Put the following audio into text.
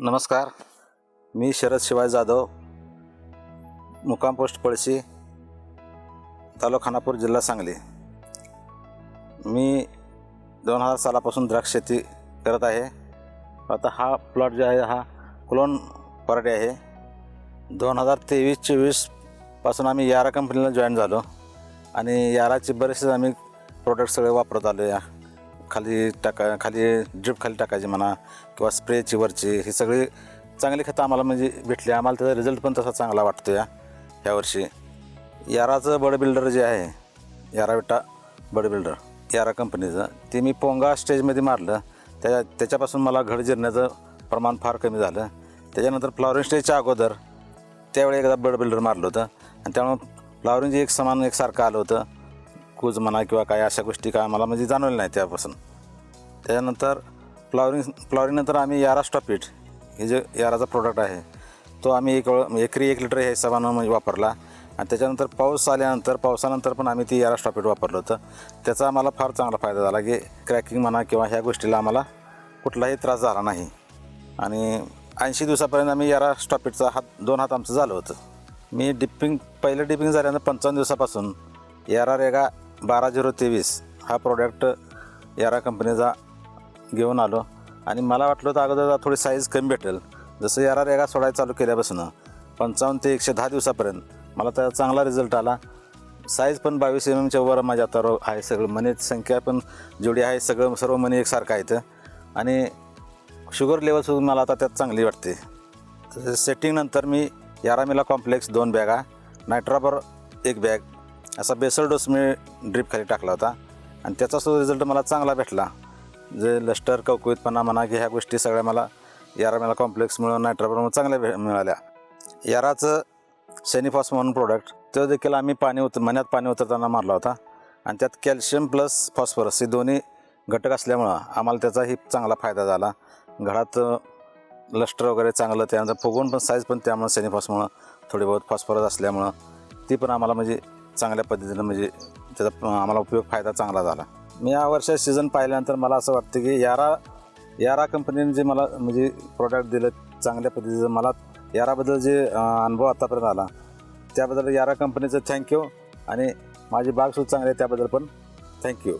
नमस्कार. मी शरद शिवाय जाधव मुक्काम पोस्ट पळशी तालुका खानापूर जिल्हा सांगली. मी दोन हजार सालापासून द्राक्ष शेती करत आहे. आता हा प्लॉट जो आहे हा क्लोन पराठे आहे. दोन हजार तेवीस चोवीसपासून आम्ही यारा कंपनीला जॉईन झालो आणि याराचे बरेचसे आम्ही प्रोडक्ट सगळे वापरत आलो या. खाली टाका खाली ड्रिप खाली टाकायची म्हणा किंवा स्प्रेची वरची ही सगळी चांगली खतं आम्हाला म्हणजे भेटली. आम्हाला त्याचा रिझल्ट पण तसा चांगला वाटतो या ह्यावर्षी याराचं बड बिल्डर जे आहे यारा विटा बड बिल्डर यारा कंपनीचं ते मी पोंगा स्टेजमध्ये मारलं. त्या त्याच्यापासून मला घड जिरण्याचं प्रमाण फार कमी झालं. त्याच्यानंतर फ्लॉवरिंग स्टेजच्या अगोदर त्यावेळी एकदा बड बिल्डर मारलं होतं. आणि त्यामुळं फ्लॉवरिंग जे एक समान एकसारखं आलं होतं. कूज म्हणा किंवा काय अशा गोष्टी काय मला म्हणजे जाणवल्या नाही त्यापासून. त्याच्यानंतर फ्लॉवरिंग फ्लॉवरिंगनंतर आम्ही यारा स्टॉपीट हे जे याराचा प्रोडक्ट आहे तो आम्ही एक वेळ एकरी एक लिटर हे हिशोबानं म्हणजे वापरला. आणि त्याच्यानंतर पाऊस आल्यानंतर पावसानंतर पण आम्ही ती यारा स्टॉपीट वापरलं होतं. त्याचा आम्हाला फार चांगला फायदा झाला की क्रॅकिंग म्हणा किंवा ह्या गोष्टीला आम्हाला कुठलाही त्रास झाला नाही. आणि ऐंशी दिवसापर्यंत आम्ही यारा स्टॉपीटचा हात दोन हात आमचं झालं होतं. मी डिपिंग पहिलं डिपिंग झाल्यानंतर पंचावन्न दिवसापासून यारा रेगा बारा झिरो तेवीस हा प्रोडक्ट यारा कंपनीचा घेऊन आलो. आणि मला वाटलं होतं अगोदर थोडी साईज कमी भेटेल. जसं यारा रेगा सोडायला चालू केल्यापासून पंचावन्न ते एकशे दहा दिवसापर्यंत मला त्याचा चांगला रिझल्ट आला. साईज पण बावीस एम एमच्या वर माझ्या आता आहे सगळं. मनी संख्या पण जेवढी आहे सगळं सर्व मनी एकसारखं आहेत. आणि शुगर लेवलसुद्धा मला आता त्यात चांगली वाटते. सेटिंगनंतर मी यारामिला कॉम्प्लेक्स दोन बॅगा नायट्राबर एक बॅग असा बेसल डोस मी ड्रीपखाली टाकला होता. आणि त्याचा सुद्धा रिझल्ट मला चांगला भेटला. जे लस्टर कवकुवितपणा म्हणा की ह्या गोष्टी सगळ्या मला यारामेला कॉम्प्लेक्समुळं नायट्राबरमुळे चांगल्या भे मिळाल्या. याराचं सेनिफॉस म्हणून प्रोडक्ट तो देखील आम्ही पाणी उतर मण्यात पाणी उतरताना मारला होता. आणि त्यात कॅल्शियम प्लस फॉस्फरस हे दोन्ही घटक असल्यामुळं आम्हाला त्याचाही चांगला फायदा झाला. घरात लस्टर वगैरे चांगलं त्यानंतर फुगवून पण साईज पण त्यामुळं सेनिफॉसमुळं थोडी बहुत फॉस्फरस असल्यामुळं ती पण आम्हाला म्हणजे चांगल्या पद्धतीनं म्हणजे त्याचा आम्हाला उपयोग फायदा चांगला झाला. मी या वर्षात सीझन पाहिल्यानंतर मला असं वाटतं की यारा यारा कंपनीने जे मला म्हणजे प्रोडक्ट दिलं चांगल्या पद्धतीचं मला याराबद्दल जे अनुभव आतापर्यंत आला त्याबद्दल यारा कंपनीचं थँक्यू आणि माझी बाग सुद्धा चांगली आहे त्याबद्दल पण थँक्यू